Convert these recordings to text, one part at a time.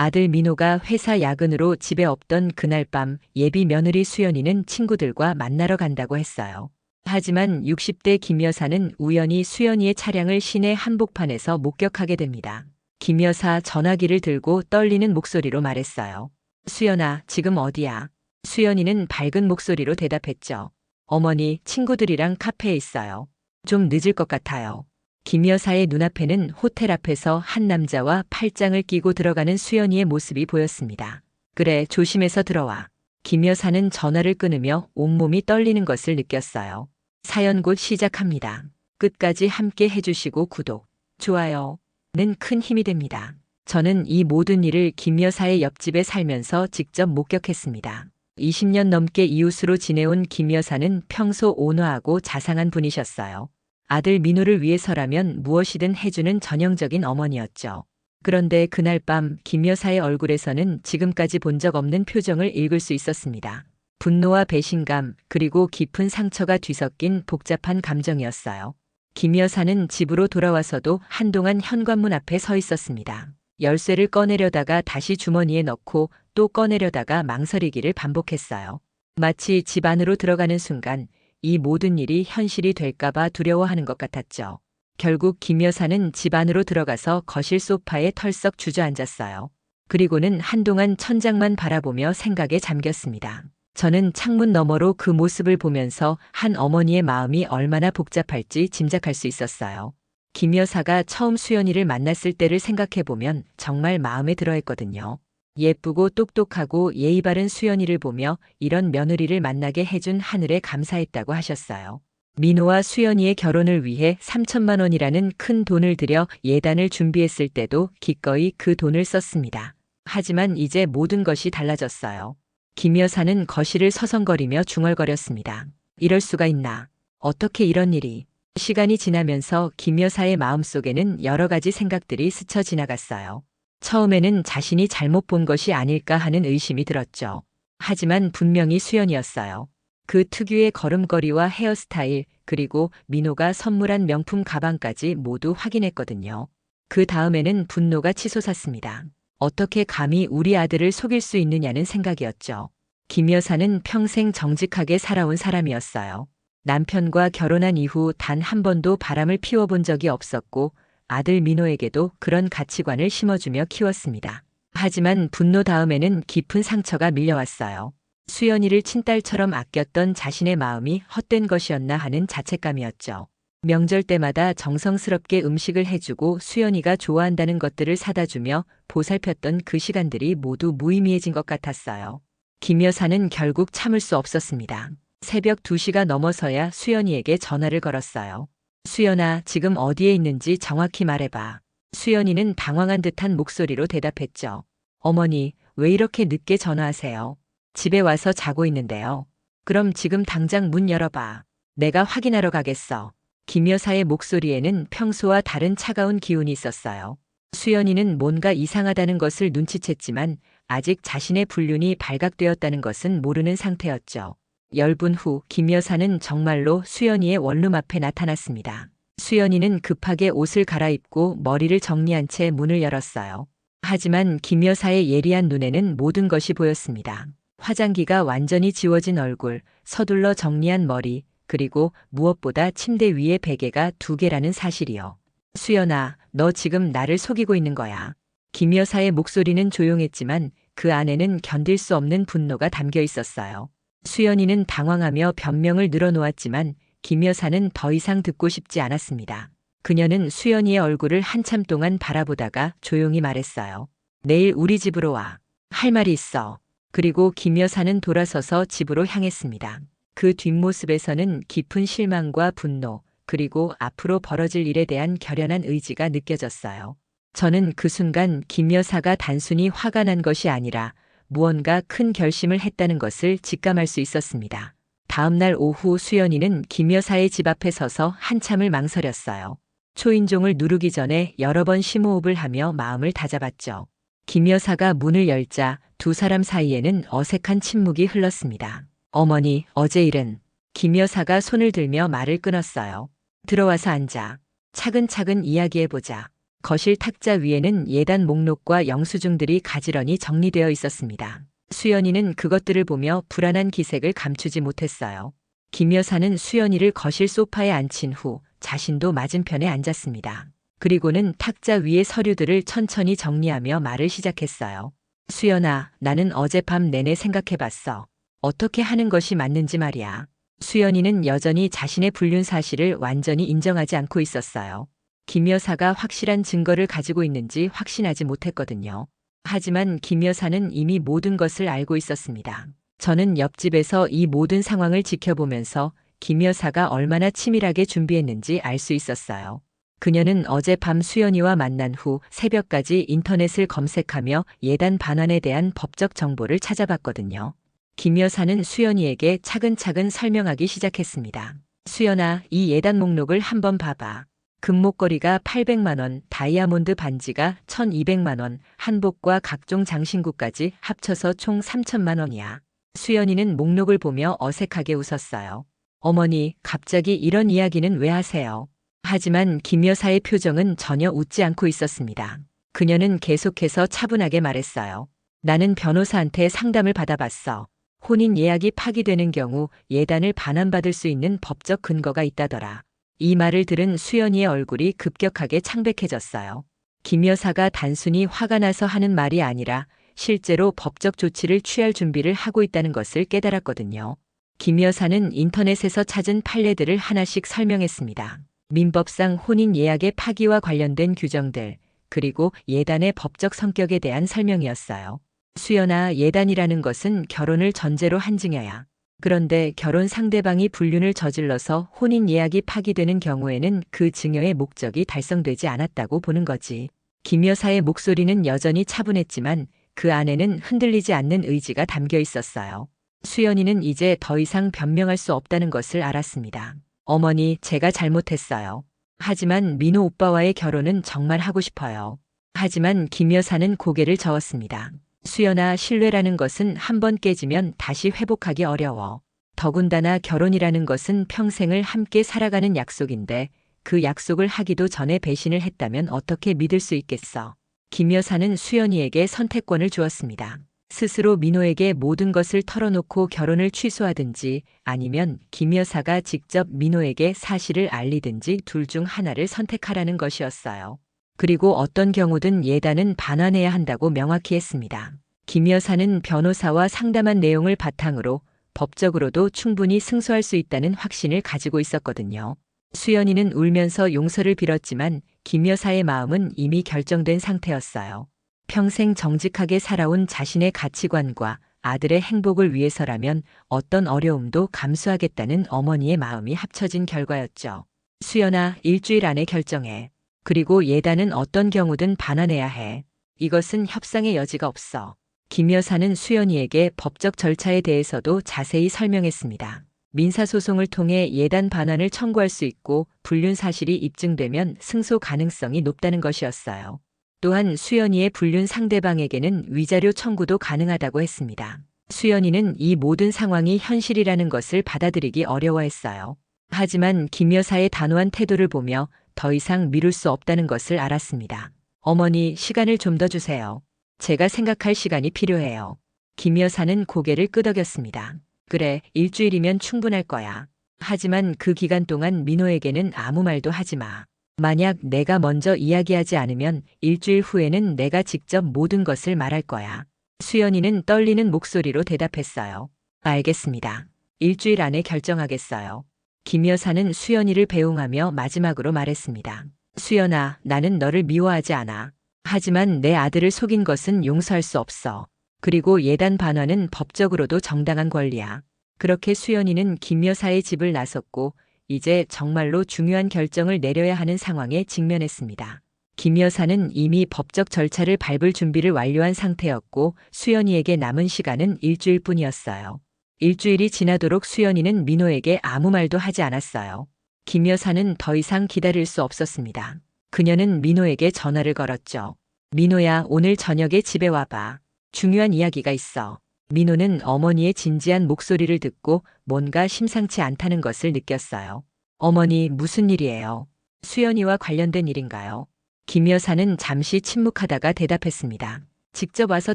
아들 민호가 회사 야근으로 집에 없던 그날 밤 예비 며느리 수연이는 친구들과 만나러 간다고 했어요. 하지만 60대 김 여사는 우연히 수연이의 차량을 시내 한복판에서 목격하게 됩니다. 김 여사 전화기를 들고 떨리는 목소리로 말했어요. 수연아, 지금 어디야? 수연이는 밝은 목소리로 대답했죠. 어머니, 친구들이랑 카페에 있어요. 좀 늦을 것 같아요. 김 여사의 눈앞에는 호텔 앞에서 한 남자와 팔짱을 끼고 들어가는 수연이의 모습이 보였습니다. 그래, 조심해서 들어와. 김 여사는 전화를 끊으며 온몸이 떨리는 것을 느꼈어요. 사연 곧 시작합니다. 끝까지 함께 해주시고 구독, 좋아요. 는큰 힘이 됩니다. 저는 이 모든 일을 김 여사의 옆집에 살면서 직접 목격했습니다. 20년 넘게 이웃으로 지내온 김 여사는 평소 온화하고 자상한 분이셨어요. 아들 민호를 위해서라면 무엇이든 해주는 전형적인 어머니였죠. 그런데 그날 밤 김 여사의 얼굴에서는 지금까지 본 적 없는 표정을 읽을 수 있었습니다. 분노와 배신감, 그리고 깊은 상처가 뒤섞인 복잡한 감정이었어요. 김 여사는 집으로 돌아와서도 한동안 현관문 앞에 서 있었습니다. 열쇠를 꺼내려다가 다시 주머니에 넣고 또 꺼내려다가 망설이기를 반복했어요. 마치 집 안으로 들어가는 순간 이 모든 일이 현실이 될까봐 두려워하는 것 같았죠. 결국 김 여사는 집 안으로 들어가서 거실 소파에 털썩 주저앉았어요. 그리고는 한동안 천장만 바라보며 생각에 잠겼습니다. 저는 창문 너머로 그 모습을 보면서 한 어머니의 마음이 얼마나 복잡할지 짐작할 수 있었어요. 김 여사가 처음 수연이를 만났을 때를 생각해보면 정말 마음에 들어 했거든요. 예쁘고 똑똑하고 예의 바른 수연이를 보며 이런 며느리를 만나게 해준 하늘에 감사했다고 하셨어요. 민호와 수연이의 결혼을 위해 3천만 원이라는 큰 돈을 들여 예단을 준비했을 때도 기꺼이 그 돈을 썼습니다. 하지만 이제 모든 것이 달라졌어요. 김 여사는 거실을 서성거리며 중얼거렸습니다. 이럴 수가 있나. 어떻게 이런 일이. 시간이 지나면서 김 여사의 마음속에는 여러 가지 생각들이 스쳐 지나갔어요. 처음에는 자신이 잘못 본 것이 아닐까 하는 의심이 들었죠. 하지만 분명히 수연이었어요. 그 특유의 걸음걸이와 헤어스타일, 그리고 민호가 선물한 명품 가방까지 모두 확인했거든요. 그 다음에는 분노가 치솟았습니다. 어떻게 감히 우리 아들을 속일 수 있느냐는 생각이었죠. 김 여사는 평생 정직하게 살아온 사람이었어요. 남편과 결혼한 이후 단 한 번도 바람을 피워본 적이 없었고 아들 민호에게도 그런 가치관을 심어주며 키웠습니다. 하지만 분노 다음에는 깊은 상처가 밀려왔어요. 수연이를 친딸처럼 아꼈던 자신의 마음이 헛된 것이었나 하는 자책감이었죠. 명절 때마다 정성스럽게 음식을 해주고 수연이가 좋아한다는 것들을 사다 주며 보살폈던 그 시간들이 모두 무의미해진 것 같았어요. 김 여사는 결국 참을 수 없었습니다. 새벽 2시가 넘어서야 수연이에게 전화를 걸었어요. 수연아, 지금 어디에 있는지 정확히 말해봐. 수연이는 당황한 듯한 목소리로 대답했죠. 어머니, 왜 이렇게 늦게 전화하세요? 집에 와서 자고 있는데요. 그럼 지금 당장 문 열어봐. 내가 확인하러 가겠어. 김 여사의 목소리에는 평소와 다른 차가운 기운이 있었어요. 수연이는 뭔가 이상하다는 것을 눈치챘지만 아직 자신의 불륜이 발각되었다는 것은 모르는 상태였죠. 열분 후 김 여사는 정말로 수연이의 원룸 앞에 나타났습니다. 수연이는 급하게 옷을 갈아입고 머리를 정리한 채 문을 열었어요. 하지만 김 여사의 예리한 눈에는 모든 것이 보였습니다. 화장기가 완전히 지워진 얼굴, 서둘러 정리한 머리, 그리고 무엇보다 침대 위에 베개가 두 개라는 사실이요. 수연아, 너 지금 나를 속이고 있는 거야. 김 여사의 목소리는 조용했지만 그 안에는 견딜 수 없는 분노가 담겨 있었어요. 수연이는 당황하며 변명을 늘어놓았지만 김 여사는 더 이상 듣고 싶지 않았습니다. 그녀는 수연이의 얼굴을 한참 동안 바라보다가 조용히 말했어요. 내일 우리 집으로 와. 할 말이 있어. 그리고 김 여사는 돌아서서 집으로 향했습니다. 그 뒷모습에서는 깊은 실망과 분노, 그리고 앞으로 벌어질 일에 대한 결연한 의지가 느껴졌어요. 저는 그 순간 김 여사가 단순히 화가 난 것이 아니라 무언가 큰 결심을 했다는 것을 직감할 수 있었습니다. 다음날 오후 수연이는 김 여사의 집 앞에 서서 한참을 망설였어요. 초인종을 누르기 전에 여러 번 심호흡을 하며 마음을 다잡았죠. 김 여사가 문을 열자 두 사람 사이에는 어색한 침묵이 흘렀습니다. 어머니, 어제 일은 김 여사가 손을 들며 말을 끊었어요. 들어와서 앉아. 차근차근 이야기해보자. 거실 탁자 위에는 예단 목록과 영수증들이 가지런히 정리되어 있었습니다. 수연이는 그것들을 보며 불안한 기색을 감추지 못했어요. 김 여사는 수연이를 거실 소파에 앉힌 후 자신도 맞은편에 앉았습니다. 그리고는 탁자 위의 서류들을 천천히 정리하며 말을 시작했어요. 수연아, 나는 어젯밤 내내 생각해봤어. 어떻게 하는 것이 맞는지 말이야. 수연이는 여전히 자신의 불륜 사실을 완전히 인정하지 않고 있었어요. 김 여사가 확실한 증거를 가지고 있는지 확신하지 못했거든요. 하지만 김 여사는 이미 모든 것을 알고 있었습니다. 저는 옆집에서 이 모든 상황을 지켜보면서 김 여사가 얼마나 치밀하게 준비했는지 알 수 있었어요. 그녀는 어젯밤 수연이와 만난 후 새벽까지 인터넷을 검색하며 예단 반환에 대한 법적 정보를 찾아봤거든요. 김 여사는 수연이에게 차근차근 설명하기 시작했습니다. 수연아, 이 예단 목록을 한번 봐봐. 금목걸이가 800만원, 다이아몬드 반지가 1200만원, 한복과 각종 장신구까지 합쳐서 총 3000만원이야. 수연이는 목록을 보며 어색하게 웃었어요. 어머니, 갑자기 이런 이야기는 왜 하세요? 하지만 김 여사의 표정은 전혀 웃지 않고 있었습니다. 그녀는 계속해서 차분하게 말했어요. 나는 변호사한테 상담을 받아봤어. 혼인 예약이 파기되는 경우 예단을 반환받을 수 있는 법적 근거가 있다더라. 이 말을 들은 수연이의 얼굴이 급격하게 창백해졌어요. 김 여사가 단순히 화가 나서 하는 말이 아니라 실제로 법적 조치를 취할 준비를 하고 있다는 것을 깨달았거든요. 김 여사는 인터넷에서 찾은 판례들을 하나씩 설명했습니다. 민법상 혼인 예약의 파기와 관련된 규정들, 그리고 예단의 법적 성격에 대한 설명이었어요. 수연아, 예단이라는 것은 결혼을 전제로 한 증여야. 그런데 결혼 상대방이 불륜을 저질러서 혼인 예약이 파기되는 경우에는 그 증여의 목적이 달성되지 않았다고 보는 거지. 김 여사의 목소리는 여전히 차분했지만 그 안에는 흔들리지 않는 의지가 담겨 있었어요. 수연이는 이제 더 이상 변명할 수 없다는 것을 알았습니다. 어머니, 제가 잘못했어요. 하지만 민호 오빠와의 결혼은 정말 하고 싶어요. 하지만 김 여사는 고개를 저었습니다. 수연아, 신뢰라는 것은 한 번 깨지면 다시 회복하기 어려워. 더군다나 결혼이라는 것은 평생을 함께 살아가는 약속인데 그 약속을 하기도 전에 배신을 했다면 어떻게 믿을 수 있겠어. 김 여사는 수연이에게 선택권을 주었습니다. 스스로 민호에게 모든 것을 털어놓고 결혼을 취소하든지 아니면 김 여사가 직접 민호에게 사실을 알리든지 둘 중 하나를 선택하라는 것이었어요. 그리고 어떤 경우든 예단은 반환해야 한다고 명확히 했습니다. 김 여사는 변호사와 상담한 내용을 바탕으로 법적으로도 충분히 승소할 수 있다는 확신을 가지고 있었거든요. 수연이는 울면서 용서를 빌었지만 김 여사의 마음은 이미 결정된 상태였어요. 평생 정직하게 살아온 자신의 가치관과 아들의 행복을 위해서라면 어떤 어려움도 감수하겠다는 어머니의 마음이 합쳐진 결과였죠. 수연아, 일주일 안에 결정해. 그리고 예단은 어떤 경우든 반환해야 해. 이것은 협상의 여지가 없어. 김 여사는 수연이에게 법적 절차에 대해서도 자세히 설명했습니다. 민사소송을 통해 예단 반환을 청구할 수 있고 불륜 사실이 입증되면 승소 가능성이 높다는 것이었어요. 또한 수연이의 불륜 상대방에게는 위자료 청구도 가능하다고 했습니다. 수연이는 이 모든 상황이 현실이라는 것을 받아들이기 어려워했어요. 하지만 김 여사의 단호한 태도를 보며 더 이상 미룰 수 없다는 것을 알았습니다. 어머니, 시간을 좀 더 주세요. 제가 생각할 시간이 필요해요. 김 여사는 고개를 끄덕였습니다. 그래, 일주일이면 충분할 거야. 하지만 그 기간 동안 민호에게는 아무 말도 하지 마. 만약 내가 먼저 이야기하지 않으면 일주일 후에는 내가 직접 모든 것을 말할 거야. 수연이는 떨리는 목소리로 대답했어요. 알겠습니다. 일주일 안에 결정하겠어요. 김 여사는 수연이를 배웅하며 마지막으로 말했습니다. 수연아, 나는 너를 미워하지 않아. 하지만 내 아들을 속인 것은 용서할 수 없어. 그리고 예단 반환은 법적으로도 정당한 권리야. 그렇게 수연이는 김 여사의 집을 나섰고 이제 정말로 중요한 결정을 내려야 하는 상황에 직면했습니다. 김 여사는 이미 법적 절차를 밟을 준비를 완료한 상태였고 수연이에게 남은 시간은 일주일 뿐이었어요. 일주일이 지나도록 수연이는 민호에게 아무 말도 하지 않았어요. 김 여사는 더 이상 기다릴 수 없었습니다. 그녀는 민호에게 전화를 걸었죠. 민호야, 오늘 저녁에 집에 와봐. 중요한 이야기가 있어. 민호는 어머니의 진지한 목소리를 듣고 뭔가 심상치 않다는 것을 느꼈어요. 어머니, 무슨 일이에요? 수연이와 관련된 일인가요? 김 여사는 잠시 침묵하다가 대답했습니다. 직접 와서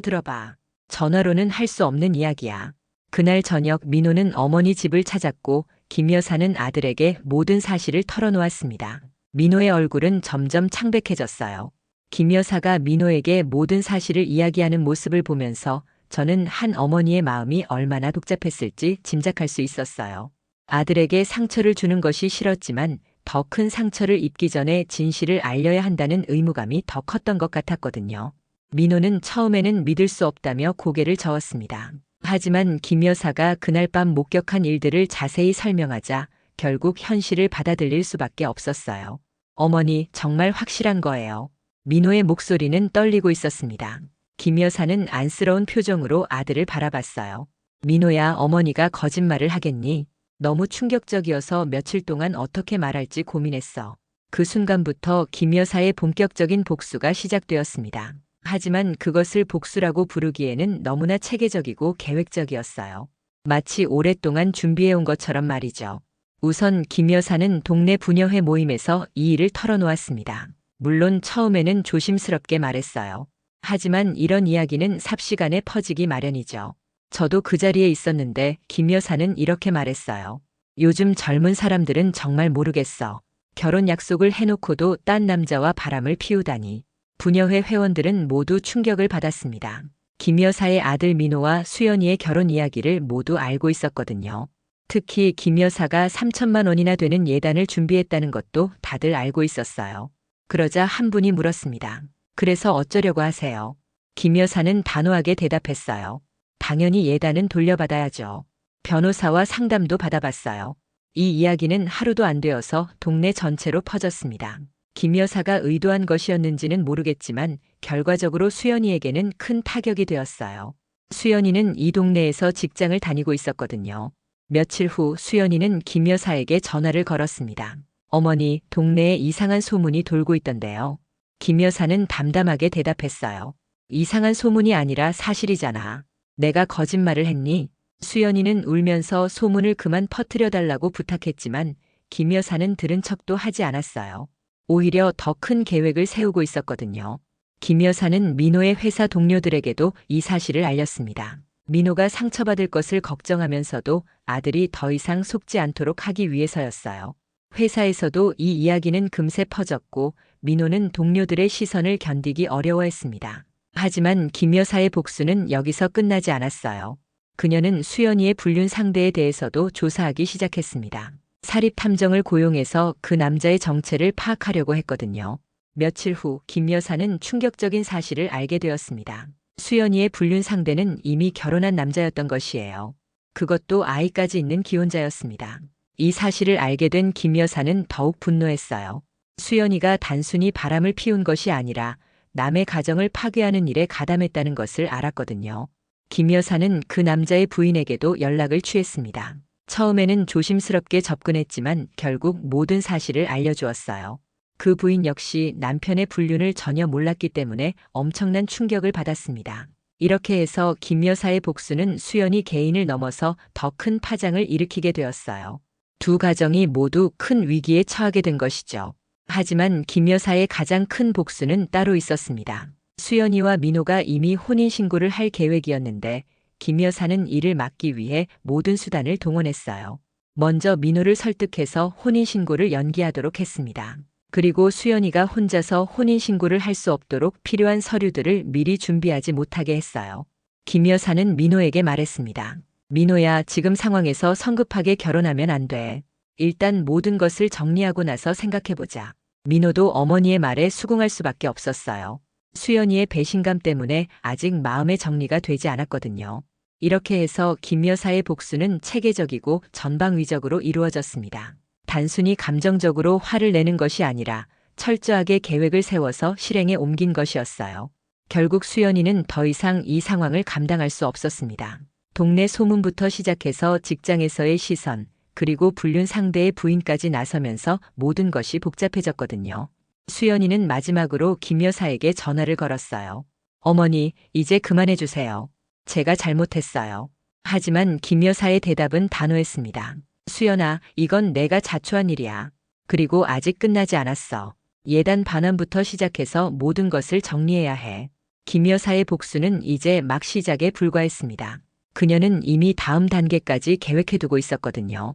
들어봐. 전화로는 할 수 없는 이야기야. 그날 저녁 민호는 어머니 집을 찾았고 김 여사는 아들에게 모든 사실을 털어놓았습니다. 민호의 얼굴은 점점 창백해졌어요. 김 여사가 민호에게 모든 사실을 이야기하는 모습을 보면서 저는 한 어머니의 마음이 얼마나 복잡했을지 짐작할 수 있었어요. 아들에게 상처를 주는 것이 싫었지만 더 큰 상처를 입기 전에 진실을 알려야 한다는 의무감이 더 컸던 것 같았거든요. 민호는 처음에는 믿을 수 없다며 고개를 저었습니다. 하지만 김 여사가 그날 밤 목격한 일들을 자세히 설명하자 결국 현실을 받아들일 수밖에 없었어요. 어머니, 정말 확실한 거예요. 민호의 목소리는 떨리고 있었습니다. 김 여사는 안쓰러운 표정으로 아들을 바라봤어요. 민호야, 어머니가 거짓말을 하겠니? 너무 충격적이어서 며칠 동안 어떻게 말할지 고민했어. 그 순간부터 김 여사의 본격적인 복수가 시작되었습니다. 하지만 그것을 복수라고 부르기에는 너무나 체계적이고 계획적이었어요. 마치 오랫동안 준비해온 것처럼 말이죠. 우선 김 여사는 동네 부녀회 모임에서 이 일을 털어놓았습니다. 물론 처음에는 조심스럽게 말했어요. 하지만 이런 이야기는 삽시간에 퍼지기 마련이죠. 저도 그 자리에 있었는데 김 여사는 이렇게 말했어요. 요즘 젊은 사람들은 정말 모르겠어. 결혼 약속을 해놓고도 딴 남자와 바람을 피우다니. 부녀회 회원들은 모두 충격을 받았습니다. 김 여사의 아들 민호와 수연이의 결혼 이야기를 모두 알고 있었거든요. 특히 김 여사가 3천만 원이나 되는 예단을 준비했다는 것도 다들 알고 있었어요. 그러자 한 분이 물었습니다. 그래서 어쩌려고 하세요? 김 여사는 단호하게 대답했어요. 당연히 예단은 돌려받아야죠. 변호사와 상담도 받아봤어요. 이 이야기는 하루도 안 되어서 동네 전체로 퍼졌습니다. 김 여사가 의도한 것이었는지는 모르겠지만 결과적으로 수연이에게는 큰 타격이 되었어요. 수연이는 이 동네에서 직장을 다니고 있었거든요. 며칠 후 수연이는 김 여사에게 전화를 걸었습니다. 어머니, 동네에 이상한 소문이 돌고 있던데요. 김 여사는 담담하게 대답했어요. 이상한 소문이 아니라 사실이잖아. 내가 거짓말을 했니? 수연이는 울면서 소문을 그만 퍼뜨려 달라고 부탁했지만 김 여사는 들은 척도 하지 않았어요. 오히려 더 큰 계획을 세우고 있었거든요. 김 여사는 민호의 회사 동료들에게도 이 사실을 알렸습니다. 민호가 상처받을 것을 걱정하면서도 아들이 더 이상 속지 않도록 하기 위해서였어요. 회사에서도 이 이야기는 금세 퍼졌고 민호는 동료들의 시선을 견디기 어려워했습니다. 하지만 김 여사의 복수는 여기서 끝나지 않았어요. 그녀는 수연이의 불륜 상대에 대해서도 조사하기 시작했습니다. 사립 탐정을 고용해서 그 남자의 정체를 파악하려고 했거든요. 며칠 후 김 여사는 충격적인 사실을 알게 되었습니다. 수연이의 불륜 상대는 이미 결혼한 남자였던 것이에요. 그것도 아이까지 있는 기혼자였습니다. 이 사실을 알게 된 김 여사는 더욱 분노했어요. 수연이가 단순히 바람을 피운 것이 아니라 남의 가정을 파괴하는 일에 가담했다는 것을 알았거든요. 김 여사는 그 남자의 부인에게도 연락을 취했습니다. 처음에는 조심스럽게 접근했지만 결국 모든 사실을 알려주었어요. 그 부인 역시 남편의 불륜을 전혀 몰랐기 때문에 엄청난 충격을 받았습니다. 이렇게 해서 김 여사의 복수는 수연이 개인을 넘어서 더 큰 파장을 일으키게 되었어요. 두 가정이 모두 큰 위기에 처하게 된 것이죠. 하지만 김 여사의 가장 큰 복수는 따로 있었습니다. 수연이와 민호가 이미 혼인신고를 할 계획이었는데 김 여사는 이를 막기 위해 모든 수단을 동원했어요. 먼저 민호를 설득해서 혼인신고를 연기하도록 했습니다. 그리고 수연이가 혼자서 혼인신고를 할 수 없도록 필요한 서류들을 미리 준비하지 못하게 했어요. 김 여사는 민호에게 말했습니다. 민호야, 지금 상황에서 성급하게 결혼하면 안 돼. 일단 모든 것을 정리하고 나서 생각해보자. 민호도 어머니의 말에 수긍할 수밖에 없었어요. 수연이의 배신감 때문에 아직 마음의 정리가 되지 않았거든요. 이렇게 해서 김 여사의 복수는 체계적이고 전방위적으로 이루어졌습니다. 단순히 감정적으로 화를 내는 것이 아니라 철저하게 계획을 세워서 실행에 옮긴 것이었어요. 결국 수연이는 더 이상 이 상황을 감당할 수 없었습니다. 동네 소문부터 시작해서 직장에서의 시선, 그리고 불륜 상대의 부인까지 나서면서 모든 것이 복잡해졌거든요. 수연이는 마지막으로 김 여사에게 전화를 걸었어요. 어머니, 이제 그만해주세요. 제가 잘못했어요. 하지만 김 여사의 대답은 단호했습니다. 수연아, 이건 내가 자초한 일이야. 그리고 아직 끝나지 않았어. 예단 반환부터 시작해서 모든 것을 정리해야 해. 김 여사의 복수는 이제 막 시작에 불과했습니다. 그녀는 이미 다음 단계까지 계획해두고 있었거든요.